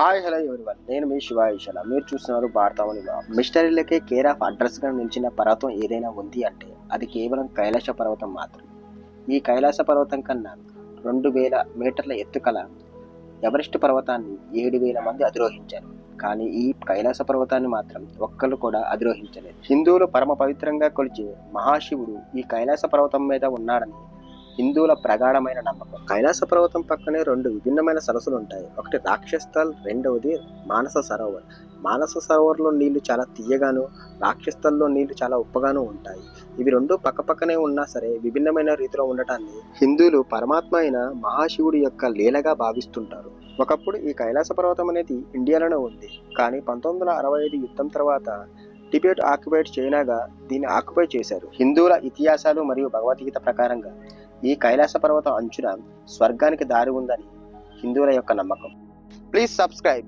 Hi hello everyone. నేను మీ శివాయిషల మీరు చూస్తున్నారు భారతమని మిస్టరీలకే కేర్ ఆఫ్ అడ్రస్గా నిలిచిన పర్వతం ఏదైనా ఉంది అంటే అది కేవలం కైలాస పర్వతం మాత్రం. ఈ కైలాస పర్వతం కన్నా రెండు వేల మీటర్ల ఎత్తుకల ఎవరెస్ట్ పర్వతాన్ని ఏడు వేల మంది అధిరోహించారు. కానీ ఈ కైలాస పర్వతాన్ని మాత్రం ఒక్కరు కూడా అధిరోహించలేదు. హిందువులు పరమ పవిత్రంగా కొలిచే మహాశివుడు ఈ కైలాస పర్వతం మీద ఉన్నాడని హిందువుల ప్రగాఢమైన నమ్మకం. కైలాస పర్వతం పక్కనే రెండు విభిన్నమైన సరస్సులు ఉంటాయి. ఒకటి రాక్షస్థల్ రెండవది మానస సరోవర్. మానస సరోవర్లో నీళ్ళు చాలా తీయగాను రాక్షస్థల్లో నీళ్ళు చాలా ఉప్పగాను ఉంటాయి. ఇవి రెండు పక్కపక్కనే ఉన్నా సరే విభిన్నమైన రీతిలో ఉండటాన్ని హిందువులు పరమాత్మ అయిన మహాశివుడి యొక్క లీలగా భావిస్తుంటారు. ఒకప్పుడు ఈ కైలాస పర్వతం అనేది ఇండియాలోనే ఉంది. కానీ పంతొమ్మిది వందల అరవై ఐదు యుద్ధం తర్వాత టిబెట్ ఆక్యుపైడ్ చైనాగా దీన్ని ఆక్యుపై చేశారు. హిందువుల ఇతిహాసాలు మరియు భగవద్గీత ప్రకారంగా ఈ కైలాస పర్వతం అంచున స్వర్గానికి దారి ఉందని హిందువుల యొక్క నమ్మకం. Please subscribe